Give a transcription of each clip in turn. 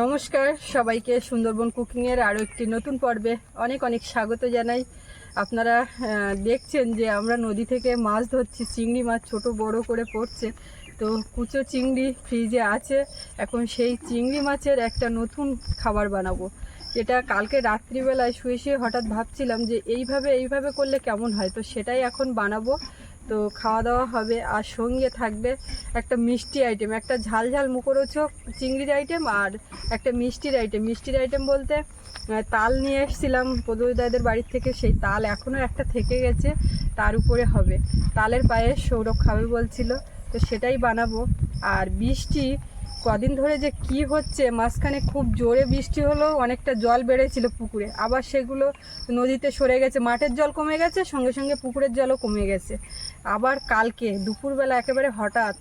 নমস্কার, সবাইকে সুন্দরবন কুকিংয়ের আরও একটি নতুন পর্বে অনেক অনেক স্বাগত জানাই। আপনারা দেখছেন যে আমরা নদী থেকে মাছ ধরছি, চিংড়ি মাছ ছোট বড় করে পড়ছে। তো কুচো চিংড়ি ফ্রিজে আছে, এখন সেই চিংড়ি মাছের একটা নতুন খাবার বানাবো। যেটা কালকে রাত্রিবেলায় শুয়ে শুয়ে হঠাৎ ভাবছিলাম যে এইভাবে এইভাবে করলে কেমন হয়? তো সেটাই এখন বানাবো। তো খাওয়া দাওয়া হবে আর সঙ্গে থাকবে একটা মিষ্টি আইটেম একটা ঝাল ঝাল মুখরোচক চিংড়ির আইটেম আর একটা মিষ্টির আইটেম মিষ্টির আইটেম বলতে তাল নিয়ে এসেছিলাম পদুদাদের বাড়ির থেকে, সেই তাল এখনও একটা থেকে গেছে, তার উপরে হবে। তালের পায়ে সৌরভ খাবে বলছিল, তো সেটাই বানাবো। আর বৃষ্টি কদিন ধরে যে কি হচ্ছে, মাঝখানে খুব জোরে বৃষ্টি হলো, অনেকটা জল বেড়েছিল পুকুরে। আবার সেগুলো নদীতে সরে গেছে, মাঠের জল কমে গেছে, সঙ্গে সঙ্গে পুকুরের জলও কমে গেছে। আবার কালকে দুপুরবেলা একেবারে হঠাৎ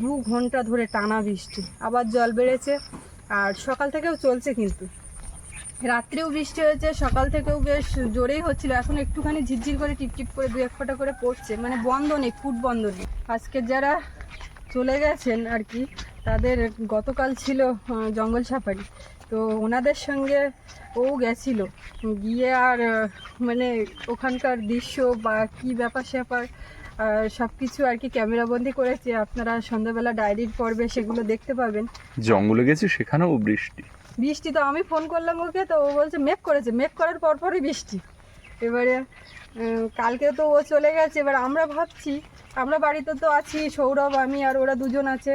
দু ঘণ্টা ধরে টানা বৃষ্টি। আবার জল বেড়েছে, আর সকাল থেকেও চলছে কিন্তু। রাত্রেও বৃষ্টি হয়েছে, সকাল থেকেও বেশ জোরেই হচ্ছিল। এখন একটুখানি ঝিরঝির করে, টিপটিপ করে দু এক ফোঁটা করে পড়ছে। মানে বন্ধ নেই ফুট বন্ধ নেই। আজকে যারা চলে গেছেন আর কি তাদের গতকাল ছিল জঙ্গল সাফারি। তো ওনাদের সঙ্গে ও গেছিল। গিয়ে আর মানে ওখানকার দৃশ্য বা কি ব্যাপার স্যাপার সব কিছু আর কি ক্যামেরাবন্দি করেছে। আপনারা সন্ধ্যাবেলা ডায়েরির পর্বে সেগুলো দেখতে পাবেন। জঙ্গলে গেছি সেখানেও বৃষ্টি। বৃষ্টি তো আমি ফোন করলাম ওকে তো ও বলছে মেঘ করেছে। মেঘ করার পর পরই বৃষ্টি। এবারে কালকে তো ও চলে গেছে। এবার আমরা ভাবছি আমরা বাড়িতে তো আছি সৌরভ আমি আর ওরা দুজন আছে।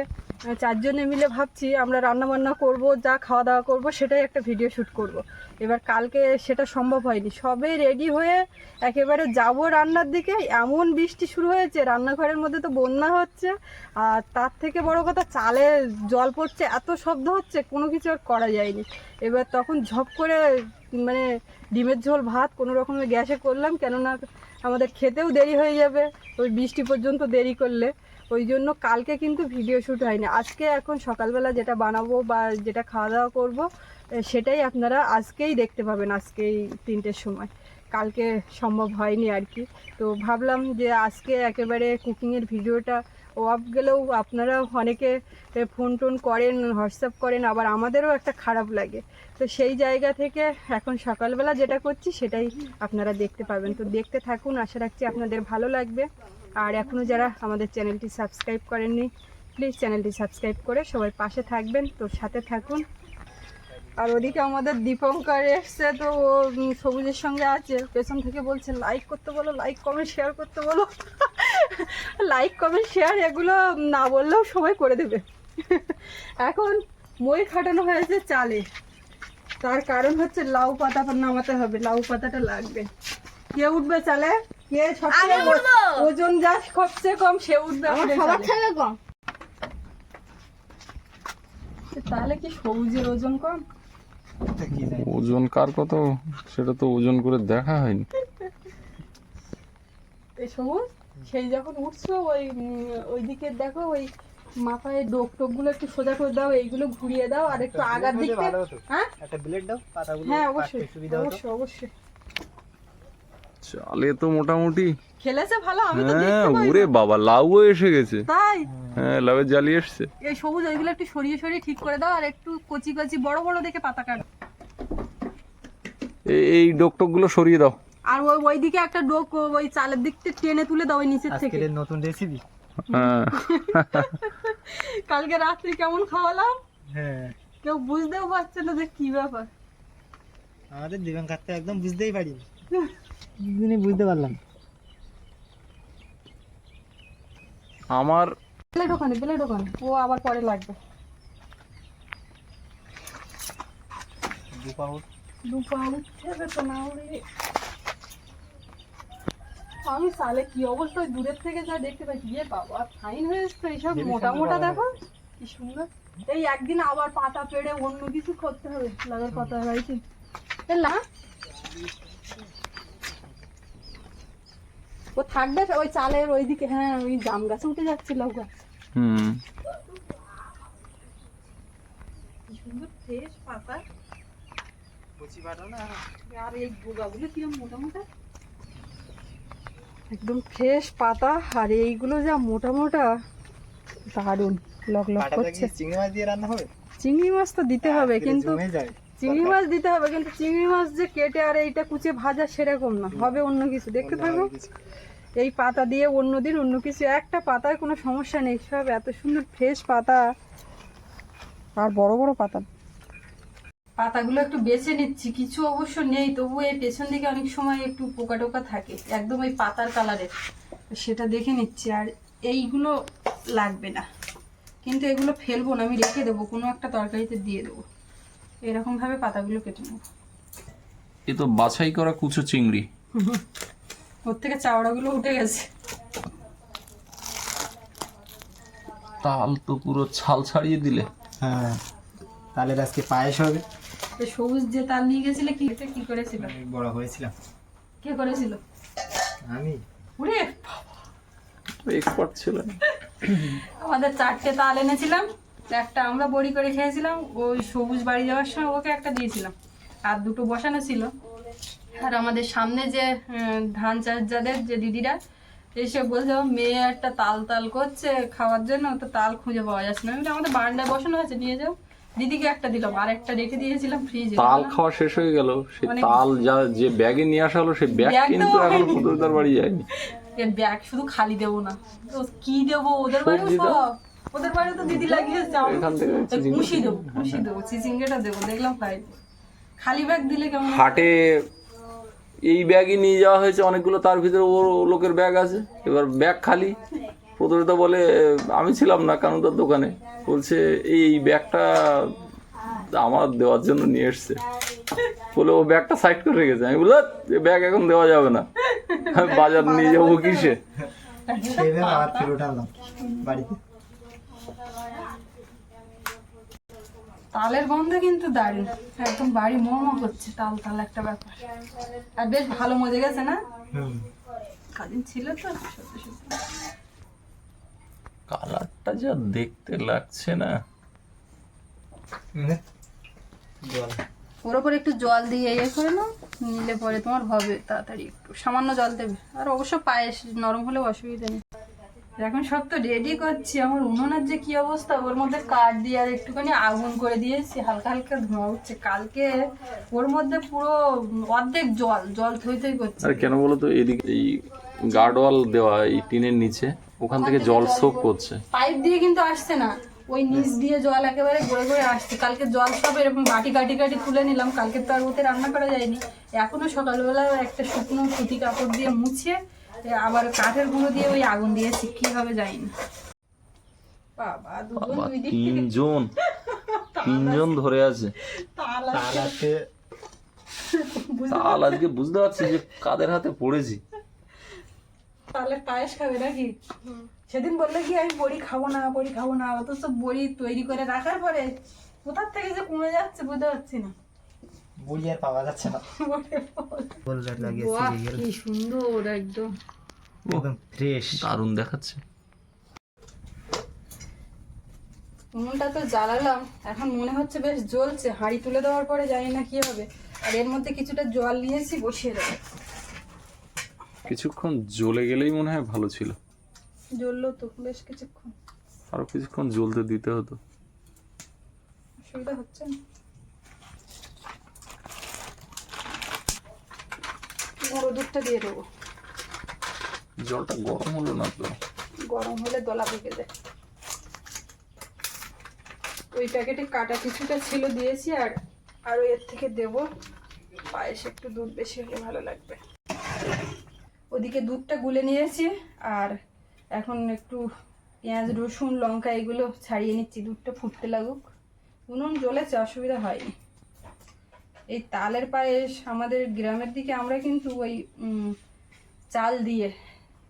চারজনে মিলে ভাবছি আমরা রান্না বান্না করব, যা খাওয়া দাওয়া করব, সেটাই একটা ভিডিও শ্যুট করব। এবার কালকে সেটা সম্ভব হয়নি। সবে রেডি হয়ে একেবারে যাব রান্নার দিকে। এমন বৃষ্টি শুরু হয়েছে, রান্নাঘরের মধ্যে তো বন্যা হচ্ছে। আর তার থেকে বড় কথা, চালে জল পড়ছে, এত শব্দ হচ্ছে, কোনো কিছু আর করা যায়নি। এবার তখন ঝপ করে মানে ডিমের ঝোল, ভাত, কোনো রকমে গ্যাসে করলাম, কেননা আমাদের খেতেও দেরি হয়ে যাবে। ওই বৃষ্টি পর্যন্ত দেরি করলে। ওই জন্য কালকে কিন্তু ভিডিও শ্যুট হয়নি। আজকে এখন সকালবেলা যেটা বানাবো বা যেটা খাওয়া দাওয়া করব সেটাই আপনারা আজকেই দেখতে পাবেন আজকেই তিনটের সময়। কালকে সম্ভব হয়নি আর কি। তো ভাবলাম যে আজকে একেবারে কুকিংয়ের ভিডিওটা অফ গেলেও আপনারা অনেকে ফোন টোন করেন, হোয়াটসঅ্যাপ করেন, আবার আমাদেরও একটা খারাপ লাগে। তো সেই জায়গা থেকে এখন সকালবেলা যেটা করছি সেটাই আপনারা দেখতে পাবেন। তো দেখতে থাকুন, আশা রাখছি আপনাদের ভালো লাগবে। আর এখনও যারা আমাদের চ্যানেলটি সাবস্ক্রাইব করেননি প্লিজ চ্যানেলটি সাবস্ক্রাইব করে সবাই পাশে থাকবেন। তোর সাথে থাকুন। আর ওদিকে আমাদের দীপঙ্কর এসছে, তো ও সবুজের সঙ্গে আছে। পেছন থেকে বলছে লাইক করতে বলো লাইক কমেন্ট শেয়ার করতে বলো। লাইক কমেন্ট শেয়ার এগুলো না বললেও সবাই করে দেবে। এখন মই খাটানো হয়েছে চালে। তার কারণ হচ্ছে লাউ পাতা নামাতে হবে, লাউ পাতাটা লাগবে। কে উঠবে চালে? কে সবচেয়ে ওজন যা সবচেয়ে কম সে উঠবে আমার সবার থেকে কম। তাহলে কি সবুজের ওজন কম? ওজন কার কত? সেটা তো ওজন করে দেখা হয়নি। এই সবুজ সেই যখন উঠছো ওই উম, ওইদিকে দেখো ওই মাথায় ডোক টোকগুলো একটু সোজা করে দাও এইগুলো ঘুরিয়ে দাও আর একটু আগার দিক। হ্যাঁ? একটা ব্লেড দাও পাতাগুলো হ্যাঁ অবশ্যই সুবিধা অবশ্যই অবশ্যই। চালে তো মোটামুটি। খেলেছে ভালো আমি তো হ্যাঁ দেখতে পাই ওরে বাবা লাউও এসে গেছে। তাই? হ্যাঁ লাউয়ের জালি এসছে। এই সবুজ ওইগুলো একটু সরিয়ে সরিয়ে ঠিক করে দাও আর একটু কচি কচি বড় বড় দেখে পাতা কাট। এই- এই ডোকটোকগুলো সরিয়ে দাও। আর ওই ওইদিকে একটা ডোক ওই চালের দিক থেকে টেনে তুলে দাও ওই নিচের থেকে। আজকের নতুন রেসিপি হ্যাঁ। কালকে রাত্রি কেমন খাওয়ালাম? হ্যাঁ। কেউ বুঝতেও পারছে না যে কি ব্যাপার। আমাদের দিবাং কাটতে একদম বুঝতেই পারিনি। দুদিনই বুঝতে পারলাম। আমার ব্লেড ওখানে ব্লেড ওখানে ও আবার পরে লাগবে। দু দুপা উঠতে তো না উড়ে। আমি সালে কি অবস্থা দূরের থেকে যা দেখতে পাচ্ছি ইয়ে বাবা ফাইন হয়েছে তো এইসব মোটা মোটা দেখো। কি সুন্দর। এই একদিন আবার পাতা পেড়ে অন্য কিছু করতে হবে লাগার পাতা হয়েছে না ও থাকবে ওই চালের ওইদিকে হ্যাঁ ওই জাম গাছে উঠে যাচ্ছে লাউ গাছ হুম সুন্দর ফ্রেশ পাতা। কচি পাটা না? আর এই গোগাগুলো কিরম মোটা মোটা? একদম ফ্রেশ পাতা আর এইগুলো যা মোটা মোটা দারুণ লক লক করছে। চিংড়ি মাছ দিয়ে রান্না হবে? চিংড়ি মাছ তো দিতে হবে কিন্তু চিংড়ি মাছ দিতে হবে। কিন্তু চিংড়ি মাছ যে কেটে আর এইটা কুচে ভাজা সেরকম না হবে অন্য কিছু দেখতে থাকো। এই পাতা দিয়ে অন্য দিন অন্য কিছু একটা পাতায় কোনো সমস্যা নেই সব এত সুন্দর ফ্রেশ পাতা। আর বড় বড় পাতা। পাতাগুলো একটু বেছে নিচ্ছি কিছু অবশ্য নেই তবু এই পেছন দিকে অনেক সময় একটু পোকা টোকা থাকে একদম ওই পাতার কালারের সেটা দেখে নিচ্ছি আর এইগুলো লাগবে না। কিন্তু এগুলো ফেলব না আমি রেখে দেবো কোনো একটা তরকারিতে দিয়ে দেবো। এরকমভাবে পাতাগুলো কেটে নেব। এ তো বাছাই করা কুচো চিংড়ি। ওর থেকে চাওড়াগুলো উঠে গেছে। তাল তো পুরো ছাল ছাড়িয়ে দিলে। হ্যাঁ তাহলে আজকে পায়েস হবে। সবুজ যে তাল নিয়ে গেছিলে কি এটা কি করেছিল? আমি বড় হয়েছিলাম। কে করেছিল? আমি। উড়ে এক্সপার্ট ছিলেন। আমাদের চারটে তাল এনেছিলাম একটা আমরা বড়ি করে খেয়েছিলাম ওই সবুজ বাড়ি যাওয়ার সময় ওকে একটা দিয়েছিলাম। আর দুটো বসানো ছিল। আর আমাদের সামনে যে ধান চাষ যাদের যে দিদিরা এসে বলছে মেয়ে একটা তাল তাল করছে খাওয়ার জন্য তো তাল খুঁজে পাওয়া যাচ্ছে না। আমি আমাদের বারান্দায় বসানো আছে নিয়ে যাও। দিদিকে একটা দিলাম আর একটা রেখে দিয়েছিলাম ফ্রিজে তাল খাওয়া শেষ হয়ে গেল। সেই তাল যা যে ব্যাগে নিয়ে আসা হলো সেই ব্যাগ কিন্তু এখন পুতুলদার বাড়ি যায়নি। ব্যাগ শুধু খালি দেবো না। তো কি দেবো? ওদের বাড়িও সবজি সব। ওদের বাড়িও তো দিদি লাগিয়েছে কুশি দেবো। কুশি দেবো চিচিঙ্গেটা দেবো দেখলাম তাই খালি ব্যাগ দিলে কেমন হাটে এই ব্যাগই নিয়ে যাওয়া হয়েছে, অনেকগুলো তার ভিতরে ও লোকের ব্যাগ আছে। এবার ব্যাগ খালি। প্রতিটা বলে, আমি ছিলাম না কানুদার দোকানে। বলছে, এই ব্যাগটা আমার দেওয়ার জন্য নিয়ে এসছে। বলে, ও ব্যাগটা সাইড করে রেখেছে। আমি বললাম ব্যাগ এখন দেওয়া যাবে না। বাজার নিয়ে যাব কিসে? বাড়িতে। তালের গন্ধ কিন্তু দারুণ। একদম বাড়ি মোমো করছে তাল তাল একটা ব্যাপার। আর বেশ ভালো মজে গেছে না? কাদিন ছিল তো সত্যি সত্যি। কালারটা যা দেখতে লাগছে না। ওর ওপর একটু জল দিয়ে ইয়ে করে নাও নিলে পরে তোমার হবে তাড়াতাড়ি একটু। সামান্য জল দেবে। আর অবশ্য পায়েস নরম হলেও অসুবিধা নেই। এখন সব তো রেডি করছি। আমার উনুনের যে কি অবস্থা ওর মধ্যে কাঠ দিয়ে আর একটুখানি আগুন করে দিয়েছি। হালকা হালকা ধোঁয়া উঠছে। কালকে ওর মধ্যে পুরো অর্ধেক জল জল থই থই করছে। আর কেন বলো তো? এদিকে এই গার্ডওয়াল দেওয়া এই টিনের নিচে ওখান থেকে জল সোক করছে। পাইপ দিয়ে কিন্তু আসছে না। ওই নিচ দিয়ে জল একেবারে গড়ে গড়ে আসছে। কালকে জল সব এরকম বাটি কাটি কাটি তুলে নিলাম। কালকে তো আর ওতে রান্না করা যায়নি। এখনও সকালবেলা একটা শুকনো সুতি কাপড় দিয়ে মুছিয়ে এ আবার কাঠের গুঁড়ো দিয়ে ওই আগুন দিয়েছি কি হবে যায়নি বাবা দুজন বাবা দুই দিক তিনজন। তিনজন ধরে আছে। তাল আজকে বুঝতে পারছি যে কাদের হাতে পড়েছি। তাহলে পায়েস খাবে নাকি? সেদিন বললে কি আমি বড়ি খাব না বড়ি খাব না অথচ বড়ি তৈরি করে রাখার পরে কোথার থেকে যে কমে যাচ্ছে বুঝতে পারছি না। বড়ি আর পাওয়া যাচ্ছে না। কি সুন্দর একদম। একদম ফ্রেশ দারুণ দেখাচ্ছে। উনুনটা তো জ্বালালাম এখন মনে হচ্ছে বেশ জ্বলছে। হাঁড়ি তুলে দেওয়ার পরে জানি না কি হবে। আর এর মধ্যে কিছুটা জল নিয়েছি বসিয়ে দেবো। কিছুক্ষণ জ্বলে গেলেই মনে হয় ভালো ছিল। জ্বললো তো বেশ কিছুক্ষণ। আরও কিছুক্ষণ জ্বলতে দিতে হতো। অসুবিধা হচ্ছে না। গুঁড়ো দুধটা দিয়ে দেবো। জলটা গরম হলো না তো? গরম হলে দলা পেকে যায়। ওই প্যাকেটে কাটা কিছুটা ছিল দিয়েছি আর, আরও এর থেকে দেব। পায়েস একটু দুধ বেশি হলে ভালো লাগবে। ওদিকে দুধটা গুলে নিয়েছি আর এখন একটু পেঁয়াজ, রসুন, লঙ্কা এগুলো ছাড়িয়ে নিচ্ছি, দুধটা ফুটতে লাগুক। উনুন জ্বলেছে, অসুবিধা হয়নি। এই তালের পায়েস আমাদের গ্রামের দিকে আমরা কিন্তু ওই চাল দিয়ে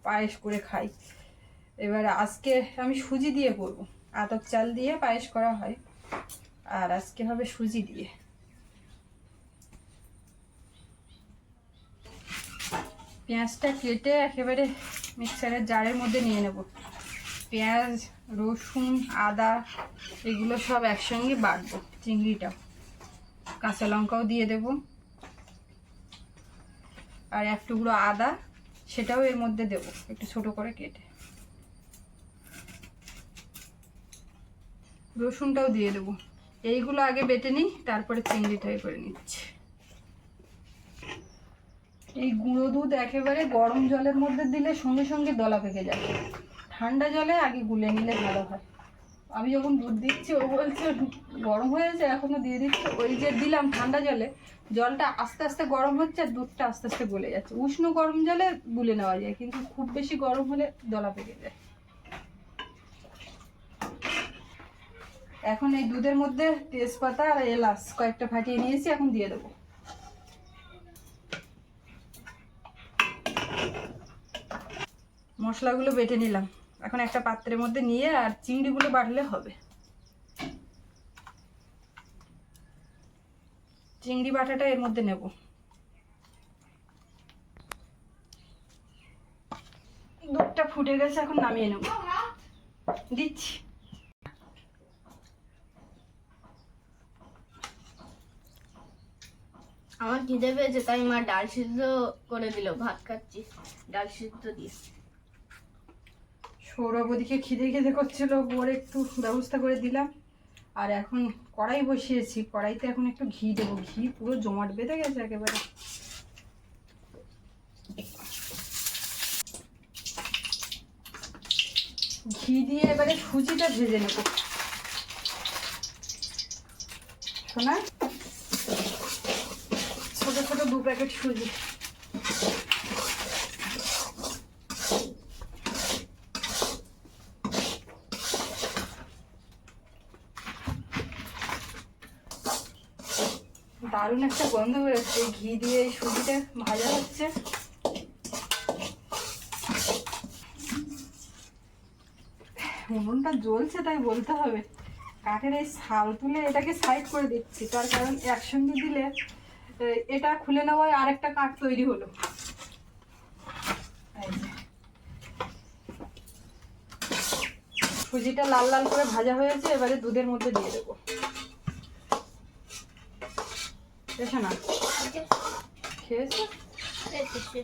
পায়েস করে খাই। এবার আজকে আমি সুজি দিয়ে করব। আতপ চাল দিয়ে পায়েস করা হয়। আর আজকে হবে সুজি দিয়ে। পেঁয়াজটা কেটে একেবারে মিক্সারের জারের মধ্যে নিয়ে নেব। পেঁয়াজ, রসুন, আদা, এগুলো সব একসঙ্গে বাটবো চিংড়িটা কাঁচা লঙ্কাও দিয়ে দেব। আর এক টুকরো আদা সেটাও এর মধ্যে দেব, একটু ছোট করে কেটে। রসুনটাও দিয়ে দেবো। এইগুলো আগে বেটে নিই, তারপরে চিংড়িটাই করে নিচ্ছি। এই গুঁড়ো দুধ একেবারে গরম জলের মধ্যে দিলে সঙ্গে সঙ্গে দলা পেকে যাবে ঠান্ডা জলে আগে গুলে নিলে ভালো হয়। আমি যখন দুধ দিচ্ছি, ও বলছে, গরম হয়েছে এখনও দিয়ে দিচ্ছে? ওই যে দিলাম ঠান্ডা জলে, জলটা আস্তে আস্তে গরম হচ্ছে আর দুধটা আস্তে আস্তে গলে যাচ্ছে। উষ্ণ গরম জলে গুলে নেওয়া যায়, কিন্তু খুব বেশি গরম হলে দলা পেকে যায়। এখন এই দুধের মধ্যে তেজপাতা আর এলাচ কয়েকটা ফাটিয়ে নিয়েছি, এখন দিয়ে দেবো। মশলাগুলো বেটে নিলাম। এখন একটা পাত্রের মধ্যে নিয়ে আর চিংড়িগুলো বাটলে হবে। চিংড়ি বাটাটা এর মধ্যে নেব। দুধটা ফুটে গেছে, এখন নামিয়ে নেব। দিচ্ছি। আমার খিদে পেয়েছে, তাই মা ডাল সিদ্ধ করে দিল, ভাত খাচ্ছি, ডাল সিদ্ধ দিয়ে। সৌরভ ওদিকে খিদে খিদে করছিল ওর একটু ব্যবস্থা করে দিলাম। আর এখন কড়াই বসিয়েছি, কড়াইতে এখন একটু ঘি দেবো। ঘি পুরো জমাট বেঁধে গেছে একেবারে। ঘি দিয়ে এবারে সুজিটা ভেজে নেব। শোনা? ছোট ছোট দু প্যাকেট সুজি। দারুণ একটা গন্ধ বেরোচ্ছে। ঘি দিয়ে এই সুজিটা ভাজা হচ্ছে। উনুনটা জ্বলছে তাই বলতে হবে। কাঠের এই শাল তুলে এটাকে সাইড করে দিচ্ছি। তার কারণ একসঙ্গে দিলে এটা খুলে নেওয়ায় আরেকটা কাঠ তৈরি হলো। সুজিটা লাল লাল করে ভাজা হয়েছে, এবারে দুধের মধ্যে দিয়ে দেবো।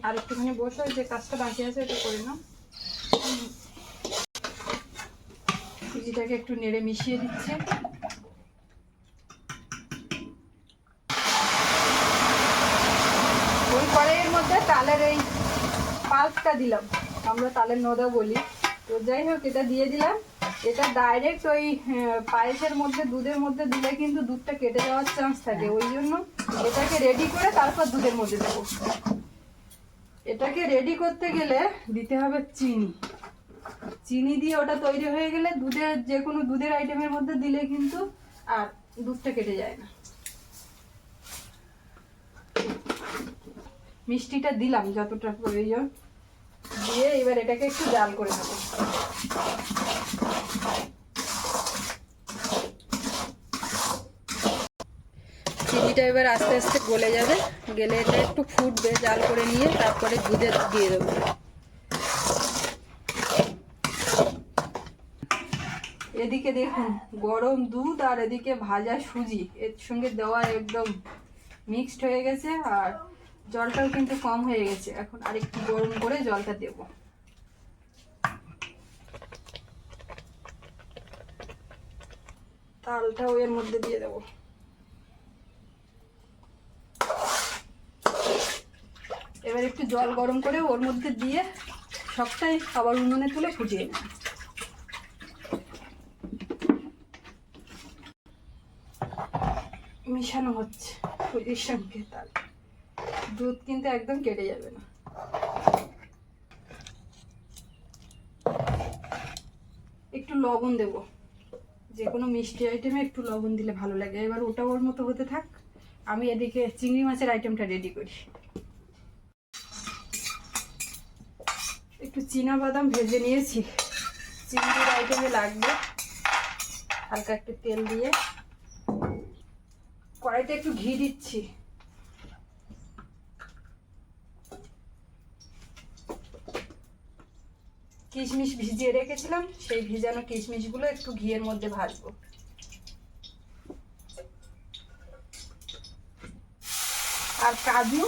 আর একটুখানি বসো যে কাজটা বাকি আছে ওটা করে নাও। সুজিটাকে একটু নেড়ে মিশিয়ে দিচ্ছে। ওই কড়াইয়ের মধ্যে তালের এই পাল্পটা দিলাম। আমরা তালের নদা বলি। তো যাই হোক, এটা দিয়ে দিলাম। এটা ডাইরেক্ট ওই পায়েসের মধ্যে, দুধের মধ্যে দিলে কিন্তু দুধটা কেটে যাওয়ার চান্স থাকে। ওই জন্য এটাকে রেডি করে তারপর দুধের মধ্যে দেবো। এটাকে রেডি করতে গেলে দিতে হবে চিনি। চিনি দিয়ে ওটা তৈরি হয়ে গেলে দুধের যে কোনো দুধের আইটেমের মধ্যে দিলে কিন্তু আর দুধটা কেটে যায় না। মিষ্টিটা দিলাম, যতটা প্রয়োজন। দিয়ে এবার এটাকে একটু জাল করে নেব। চিনিটা এবার আস্তে আস্তে গলে যাবে। গেলে এটা একটু ফুটবে, জাল করে নিয়ে তারপরে দুধে দিয়ে দেবো। এদিকে দেখুন, গরম দুধ আর এদিকে ভাজা সুজি, এর সঙ্গে দেওয়া একদম মিক্সড হয়ে গেছে আর জলটাও কিন্তু কম হয়ে গেছে। এখন আরেকটু গরম করে জলটা দেব। তালটাও এর মধ্যে দিয়ে দেবো। এবার একটু জল গরম করে ওর মধ্যে দিয়ে সবটাই আবার উনুনে তুলে ফুটিয়ে নেব। মিশানো হচ্ছে সুজির সঙ্গে তাল দুধ কিন্তু একদম কেটে যাবে না। একটু লবণ দেব। যে কোনো মিষ্টি আইটেমে একটু লবণ দিলে ভালো লাগে। এবার ওটা ওর মতো হতে থাক। আমি এদিকে চিংড়ি মাছের আইটেমটা রেডি করি। একটু চীনা বাদাম ভেজে নিয়েছি। চিংড়ির আইটেমে লাগবে। হালকা একটু তেল দিয়ে। কড়াইতে একটু ঘি দিচ্ছি। কিশমিশ ভিজিয়ে রেখেছিলাম, সেই ভিজানো কিশমিশগুলো একটু ঘিয়ের মধ্যে ভাজবো। আর কাজু,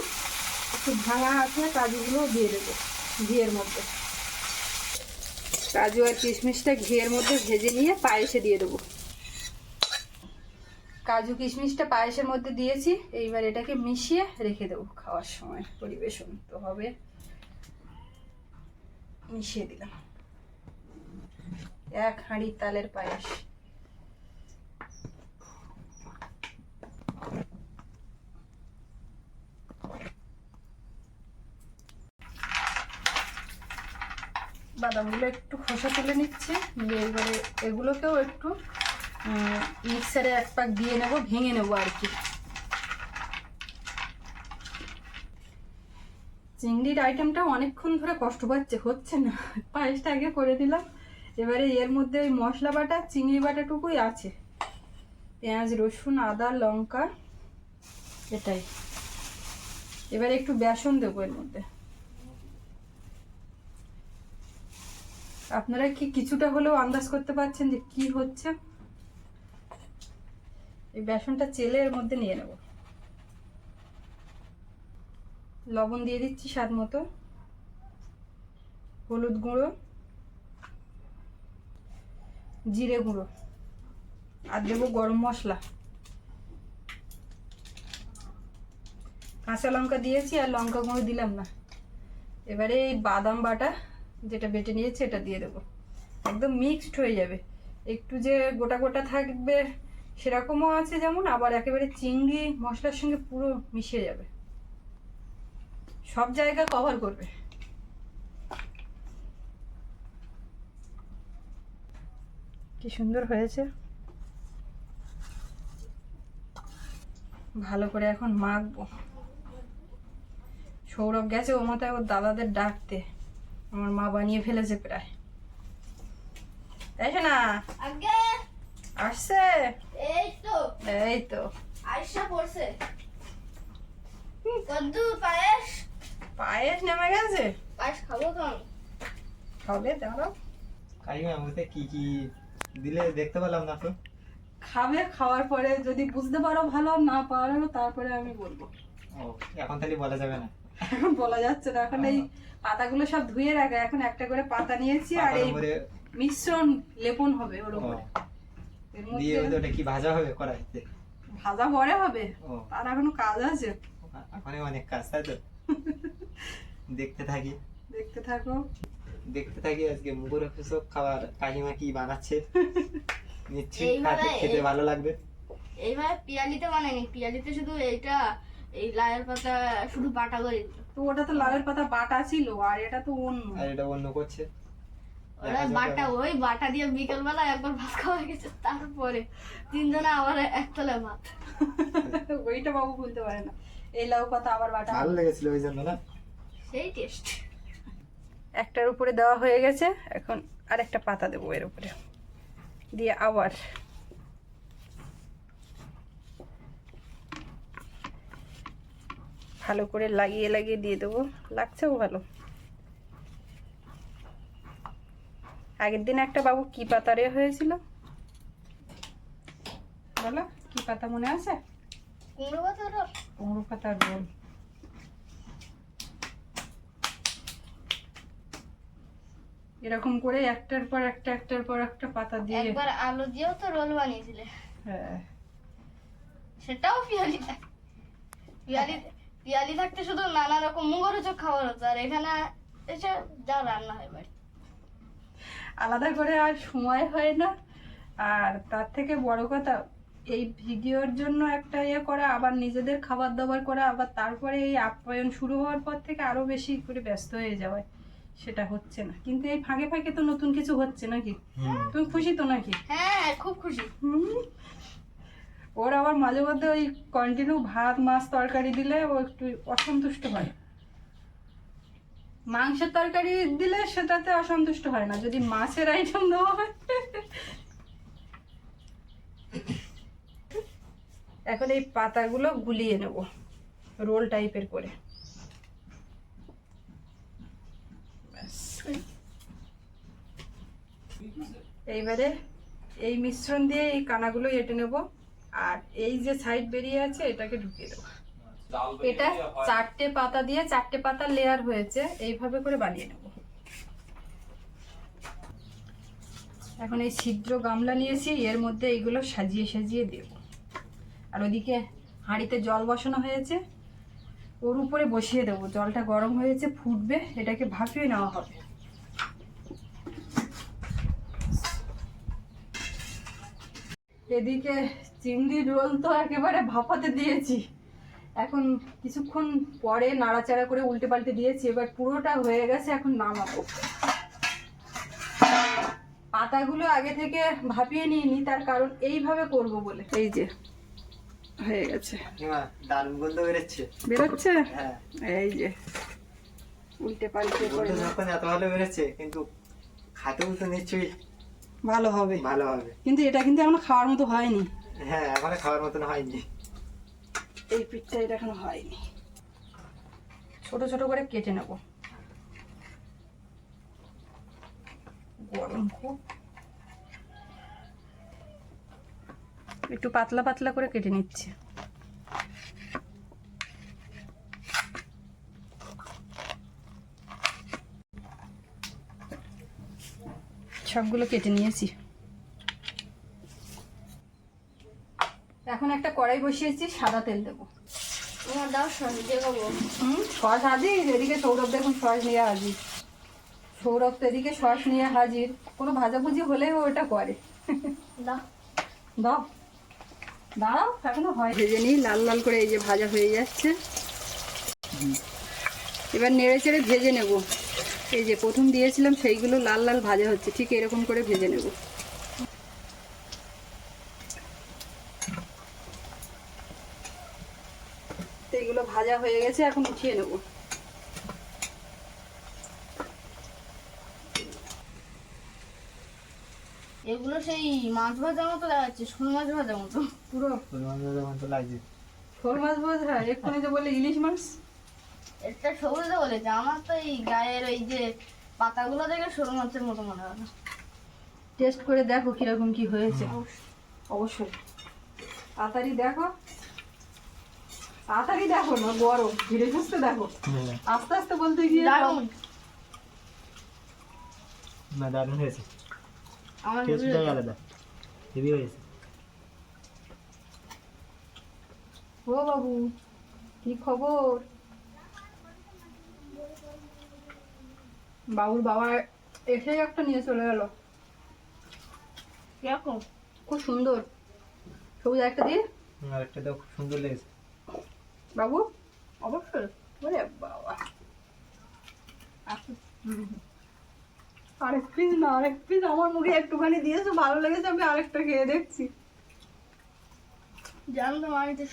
একটু ভাঙা আছে কাজুগুলো দিয়ে দেবো। ঘিয়ের মধ্যে। কাজু আর কিশমিশটা ঘিয়ের মধ্যে ভেজে নিয়ে পায়েসে দিয়ে দেবো। কাজু কিশমিশটা পায়েসের মধ্যে দিয়েছি, এইবার এটাকে মিশিয়ে রেখে দেবো খাওয়ার সময়। পরিবেশন তো হবে। মিশিয়ে দিলাম। এক হাঁড়ি তালের পায়েস। বাদামগুলো একটু খোসা তুলে নিচ্ছে। দিয়ে এবারে এগুলোকেও একটু মিক্সারে এক পাক দিয়ে নেব, ভেঙে নেব আর কি। চিংড়ির আইটেমটা অনেকক্ষণ ধরে কষ্ট পাচ্ছে, হচ্ছে না। পায়েসটা আগে করে দিলাম। এবারে এর মধ্যে ওই মশলা বাটা, চিংড়ি বাটাটুকুই আছে। পেঁয়াজ, রসুন, আদা, লঙ্কা, এটাই। এবারে একটু বেসন দেবো এর মধ্যে। আপনারা কি কিছুটা হলেও আন্দাজ করতে পারছেন যে কি হচ্ছে? এই বেসনটা চেলে এর মধ্যে নিয়ে নেব। লবণ দিয়ে দিচ্ছি স্বাদ মতো। হলুদ গুঁড়ো। জিরে গুঁড়ো। আর দেবো গরম মশলা। কাঁচা লঙ্কা দিয়েছি আর লঙ্কা গুঁড়ো দিলাম না। এবারে এই বাদাম বাটা যেটা বেটে নিয়েছি এটা দিয়ে দেবো। একদম মিক্সড হয়ে যাবে। একটু যে গোটা গোটা থাকবে সেরকমও আছে যেমন, আবার একেবারে চিংড়ি মশলার সঙ্গে পুরো মিশে যাবে। সব জায়গা কভার করবে। কি সুন্দর হয়েছে। ভালো করে এখন মাখবো। সৌরভ গেছে ও মতো ওর দাদাদের ডাকতে। আমার মা বানিয়ে ফেলেছে প্রায়। তাই না আগে। আসছে? এই তো। এই তো। আয়সা পড়ছে। কদ্দু পায়েস। পায়েস নেমে গেছে? পায়েস খাব তো আমি। হবে দাঁড়াও। কাকিমা ওতে কি কি দিলে দেখতে পেলাম না তো। খাবে খাওয়ার পরে যদি বুঝতে পারো ভালো না পারো তারপরে আমি বলব। ও এখন তাহলে বলা যাবে না। এখন বলা যাচ্ছে না এখন এই পাতাগুলো সব ধুয়ে রাখে এখন একটা করে পাতা নিয়েছি আর এই মিশ্রণ লেপন হবে ওর উপরে। এর দিয়ে মধ্যে ওটা কি ভাজা হবে কড়াইতে? ভাজা পরে হবে তার এখনও কাজ আছে। এখনই অনেক কাজ তাই তো? দেখতে থাকি। দেখতে থাকো। দেখতে থাকি আজকে মুগুর খাবার কাকিমা কি বানাচ্ছে? নিশ্চয়ই খেতে খেতে ভালো লাগবে? এইভাবে পিয়ালিতে বানাইনি পিয়ালিতে শুধু এইটা এই লায়ের পাতা শুধু বাটা করে তো ওটা তো লালের পাতা বাটা ছিল আর এটা তো অন্য। আর এটা অন্য করছে। ওরা বাটা ওই বাটা দিয়ে বিকেল বেলা একবার ভাত খাওয়া গেছে তারপরে তিনজনে আবার একতলা ভাত। ওইটা বাবু বলতে পারে না। এই লাউ পাতা আবার বাটা। ভালো লেগেছিল ওই জন্য না? সেই টেস্ট একটার উপরে দেওয়া হয়ে গেছে এখন আরেকটা পাতা দেবো এর উপরে। দিয়ে আবার ভালো করে লাগিয়ে লাগিয়ে দিয়ে দেবো। লাগছেও ভালো। আগের দিন একটা বাবু কি পাতা রে হয়েছিল? বলো কি পাতা মনে আছে? কুমড়ো পাতার রোল। এরকম করে একটার পর একটা একটার পর একটা পাতা দিয়ে। একবার আলু দিয়েও তো রোল বানিয়েছিলে। হ্যাঁ। সেটাও পিয়ালি থাকে পিয়ালি থাকতে শুধু নানা রকম মুখরোচক খাবার হতো আর এখানে এসে যা রান্না হয় বাড়ি আলাদা করে আর সময় হয় না। আর তার থেকে বড় কথা এই ভিডিওর জন্য একটা ইয়ে করা আবার নিজেদের খাবার দাবার করা আবার তারপরে এই আপ্যায়ন শুরু হওয়ার পর থেকে আরও বেশি করে ব্যস্ত হয়ে যাওয়ায় সেটা হচ্ছে না। কিন্তু এই ফাঁকে ফাঁকে তো নতুন কিছু হচ্ছে নাকি? তুমি খুশি তো নাকি? হ্যাঁ খুব খুশি। হুম। ওর আবার মাঝে মধ্যে ওই কন্টিনিউ ভাত, মাছ তরকারি দিলে ও একটু অসন্তুষ্ট হয়। মাংসের তরকারি দিলে সেটাতে অসন্তুষ্ট হয় না, যদি মাছের আইটেম দেওয়া হয়। এখন এই পাতাগুলো গুলিয়ে নেব রোল টাইপের করে। এইবারে এই মিশ্রণ দিয়ে এই কানাগুলো এঁটে নেব। আর এই যে সাইড বেরিয়ে আছে এটাকে ঢুকিয়ে দেবো। এটা চারটে পাতা দিয়ে চারটে পাতা লেয়ার হয়েছে এইভাবে করে বানিয়ে নেব। এখন এই ছিদ্র গামলা নিয়েছি এর মধ্যে এইগুলো সাজিয়ে সাজিয়ে দেব। আর ওদিকে হাঁড়িতে জল বসানো হয়েছে ওর উপরে বসিয়ে দেবো। জলটা গরম হয়েছে ফুটবে এটাকে ভাপিয়ে নেওয়া হবে। এদিকে চিংড়ির রোল তো একেবারে ভাপাতে দিয়েছি। এখন কিছুক্ষণ পরে নাড়াচাড়া করে উল্টে পাল্টে দিয়েছি এবার পুরোটা হয়ে গেছে এখন নামাবো। পাতাগুলো আগে থেকে ভাপিয়ে নিয়ে নিইনি তার কারণ এইভাবে করব বলে। এই যে হয়ে গেছে। দারুণ গন্ধ বেরোচ্ছে। বেরোচ্ছে? হ্যাঁ। এই যে উল্টে পাল্টে করে যখন এত ভালো বেরোচ্ছে কিন্তু খাতেও তো নিশ্চয়ই ভালো হবে। ভালো হবে। কিন্তু এটা কিন্তু এখনও খাওয়ার মতো হয়নি। হ্যাঁ এখনও খাওয়ার মতন হয়নি। এই পিঠটা এটা এখনও হয়নি। ছোট ছোট করে কেটে নেব। গরম খুব। একটু পাতলা পাতলা করে কেটে নিচ্ছে। সবগুলো কেটে নিয়েছি। এখন একটা কড়াই বসিয়েছি সাদা তেল দেবো। তোমার দাও সস দিয়ে খাব হুম সস হাজির? এদিকে সৌরভ দেখুন সস নিয়ে হাজির। সৌরভ তো এদিকে সস নিয়ে হাজির। কোনো ভাজাভুজি হলেই ওটা করে। দাও। দাও। দাঁড়াও এখনও হয়। ভেজে নিই লাল লাল করে এই যে ভাজা হয়ে যাচ্ছে। এবার নেড়ে চেড়ে ভেজে নেব। এই যে প্রথম দিয়েছিলাম সেইগুলো লাল লাল ভাজা হচ্ছে ঠিক এরকম করে ভেজে নেব এইগুলো ভাজা হয়ে গেছে এখন উঠিয়ে নেব। এগুলো সেই মাছ ভাজার মতো দেখাচ্ছে শোল মাছ ভাজার মতো পুরো। যেমন তো লাগছে। শোল মাছ বোঝা এক্ষুনি যে বলে ইলিশ মাছ। এটা সবুজে বলেছে? আমার তো এই গায়ের ওই যে পাতাগুলো দেখে শোল মাছের মতো মনে হয় টেস্ট করে দেখো কীরকম কি হয়েছে। অবশ্যই। তাড়াতাড়ি দেখো। তাড়াতাড়ি দেখো না গরম। ধীরে সুস্থে দেখো। আস্তে আস্তে বলতে গিয়ে না দারুণ হয়েছে। টেস্টটাই আলাদা। হেভি হয়েছে ও বাবু কি খবর? বাবুর বাবা এসেই একটা নিয়ে চলে গেল। কীরকম? খুব সুন্দর। সবুজ একটা দিয়ে। আর একটা তো খুব সুন্দর লেগেছে। বাবু? অবশ্যই। ওরে বাবা। আরেক পিস না আরেক পিস আমার মুখে একটুখানি দিয়েছ ভালো লেগেছে আমি আরেকটা খেয়ে দেখছি। জানতাম আমি তো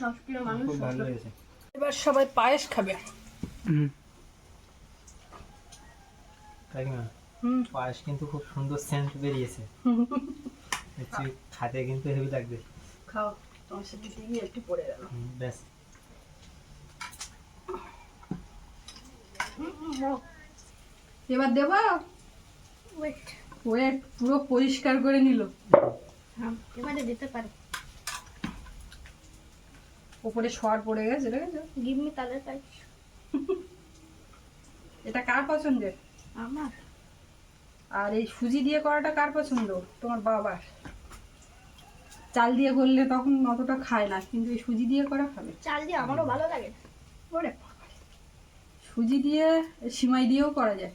মানুষ খুব এবার সবাই পায়েস খাবে। কাকিমা পায়েস কিন্তু খুব সুন্দর সেন্ট বেরিয়েছে। খাতে কিন্তু হেভি লাগবে। খাও তোমার সাথে একটু পড়ে গেল ব্যাস। এবার দেবো? ওয়েট ওয়েট পুরো পরিষ্কার করে নিল। হ্যাঁ এবারে দিতে পারে। ওপরে সর পড়ে গেছে দেখেছ গিভ মি তালের এটা কার পছন্দের? আমার। আর এই সুজি দিয়ে করাটা কার পছন্দ? তোমার বাবার। চাল দিয়ে করলে তখন অতটা খায় না কিন্তু এই সুজি দিয়ে করা খাবে। চাল দিয়ে আমারও ভালো লাগে ওরে। সুজি দিয়ে সিমাই দিয়েও করা যায়।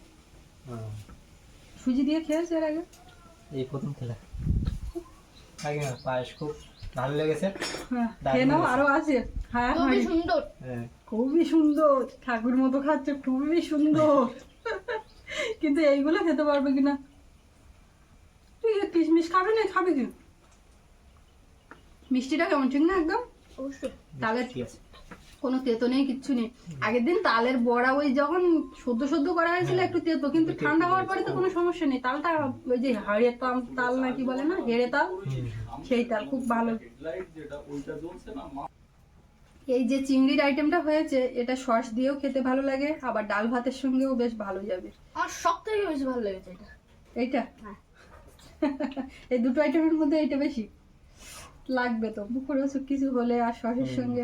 সুজি দিয়ে খেয়েছে এর আগে? এই প্রথম খেলা। কাকিমা পায়েস খুব ভালো লেগেছে। হ্যাঁ দারুণ খেয়ে আরও আছে। হ্যাঁ খুবই হ্যাঁ সুন্দর। হ্যাঁ। খুবই সুন্দর। ঠাকুর মতো খাচ্ছে খুবই সুন্দর। কিন্তু এইগুলো খেতে পারবে কিনা? তুই কিশমিশ খাবে না খাবে কি? মিষ্টিটা কেমন? ঠিক না একদম? অবশ্যই। তাহলে ঠিক আছে। কোনো তেতো নেই কিচ্ছু নেই। আগের দিন তালের বড়া ওই যখন সদ্য সদ্য করা হয়েছিল একটু তেতো কিন্তু ঠান্ডা হওয়ার পরে তো কোনো সমস্যা নেই। তালটা ওই যে হাড়ে তাল তাল না কি বলে না হেড়ে তাল সেই তাল খুব ভালো। লাইট যেটা ওইটা জ্বলছে না? এই যে চিংড়ির আইটেমটা হয়েছে এটা সস দিয়েও খেতে ভালো লাগে আবার ডাল ভাতের সঙ্গেও বেশ ভালো যাবে। আর সব থেকে বেশি ভালো লেগেছে এটা। এইটা? হ্যাঁ। এই দুটো আইটেমের মধ্যে এইটা বেশি। লাগবে তো মুখর অসুখ কিছু হলে আর সসের সঙ্গে